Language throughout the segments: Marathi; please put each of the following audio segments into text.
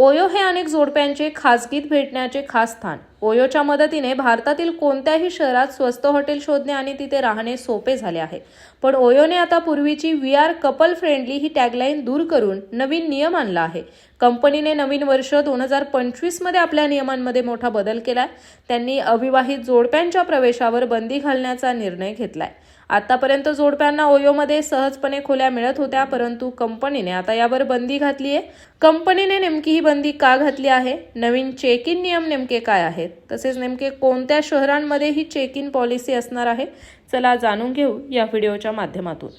ओयो हे अनेक जोडप्यांचे खाजगीत भेटण्याचे खास स्थान. ओयोच्या मदतीने भारतातील कोणत्याही शहरात स्वस्त हॉटेल शोधणे आणि तिथे राहणे सोपे झाले आहे. पण ओयोने आता पूर्वीची वी आर कपल फ्रेंडली ही टॅगलाईन दूर करून नवीन नियम आणला आहे. कंपनीने नवीन वर्ष दोन हजार पंचवीसमध्ये आपल्या नियमांमध्ये मोठा बदल केला त्यांनी अविवाहित जोडप्यांच्या प्रवेशावर बंदी घालण्याचा निर्णय घेतलाय. आतापर्यंत जोडप्यांना ओयोमध्ये सहजपणे खोल्या मिळत होत्या परंतु कंपनीने आता यावर बंदी घातली आहे. कंपनीने नेमकी ही बंदी का घातली आहे? नवीन चेक इन नियम नेमके काय आहेत? तसेच नेमके कोणत्या शहरांमध्ये ही चेक इन पॉलिसी असणार आहे? चला जाणून घेऊ या व्हिडिओच्या माध्यमातून.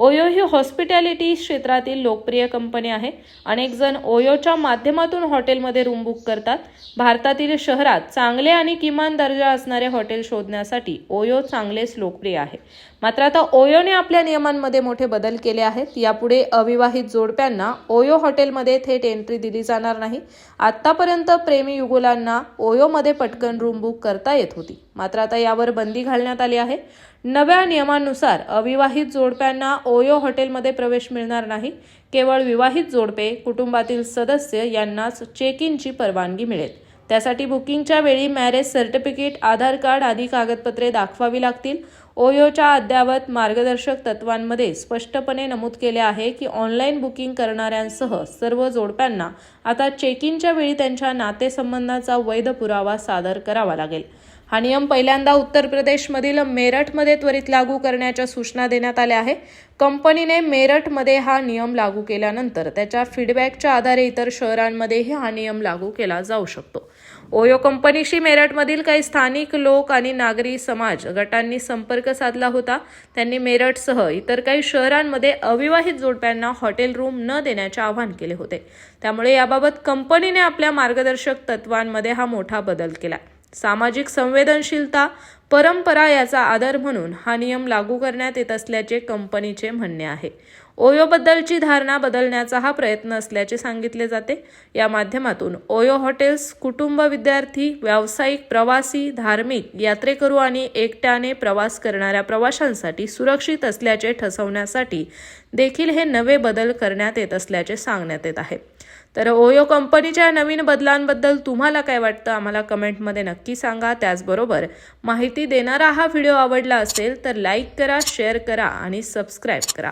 ओयो ही हॉस्पिटॅलिटी क्षेत्रातील लोकप्रिय कंपनी आहे. अनेक जण ओयोच्या माध्यमातून हॉटेलमध्ये रूम बुक करतात. भारतातील शहरात चांगले आणि किमान दर्जा असणारे हॉटेल शोधण्यासाठी ओयो चांगलेच लोकप्रिय आहे. मात्र आता ओयोने आपल्या नियमांमध्ये मोठे बदल केले आहेत. यापुढे अविवाहित जोडप्यांना ओयो हॉटेलमध्ये थेट एंट्री दिली जाणार नाही. आतापर्यंत प्रेमी युगुलांना ओयोमध्ये पटकन रूम बुक करता येत होती. मात्र आता यावर बंदी घालण्यात आली आहे. नव्या नियमानुसार अविवाहित जोडप्यांना ओयो हॉटेलमध्ये प्रवेश मिळणार नाही. केवळ विवाहित जोडपे कुटुंबातील सदस्य यांनाच चेक इनची परवानगी मिळेल. त्यासाठी बुकिंगच्या वेळी मॅरेज सर्टिफिकेट आधार कार्ड आदी कागदपत्रे दाखवावी लागतील. ओयोच्या अद्ययावत मार्गदर्शक तत्वांमध्ये स्पष्टपणे नमूद केले आहे की ऑनलाईन बुकिंग करणाऱ्यांसह सर्व जोडप्यांना आता चेक इनच्या वेळी त्यांच्या नातेसंबंधाचा वैध पुरावा सादर करावा लागेल. हा नियम पहिल्यांदा उत्तर प्रदेशमधील मेरठमध्ये त्वरित लागू करण्याच्या सूचना देण्यात आल्या आहे. कंपनीने मेरठमध्ये हा नियम लागू केल्यानंतर त्याच्या फीडबॅकच्या आधारे इतर शहरांमध्येही हा नियम लागू केला जाऊ शकतो. ओयो कंपनीशी मेरठमधील काही स्थानिक लोक आणि नागरी समाज गटांनी संपर्क साधला होता. त्यांनी मेरठसह इतर काही शहरांमध्ये अविवाहित जोडप्यांना हॉटेल रूम न देण्याचे आवाहन केले होते. त्यामुळे याबाबत कंपनीने आपल्या मार्गदर्शक तत्वांमध्ये हा मोठा बदल केला. सामाजिक संवेदनशीलता परंपरा याचा आदर म्हणून हा नियम लागू करण्यात येत असल्याचे कंपनीचे म्हणणे आहे. ओयोबद्दलची धारणा बदलण्याचा हा प्रयत्न असल्याचे सांगितले जाते. या माध्यमातून ओयो हॉटेल्स कुटुंब विद्यार्थी व्यावसायिक प्रवासी धार्मिक यात्रेकरू आणि एकट्याने प्रवास करणाऱ्या प्रवाशांसाठी सुरक्षित असल्याचे ठसवण्यासाठी देखील हे नवे बदल करण्यात येत असल्याचे सांगण्यात येत आहे. तर ओयो कंपनीच्या नवीन बदलांबद्दल तुम्हाला काय वाटतं? आम्हाला कमेंटमध्ये नक्की सांगा. त्याचबरोबर माहिती देणारा हा व्हिडिओ आवडला असेल तर लाईक करा शेअर करा आणि सबस्क्राईब करा.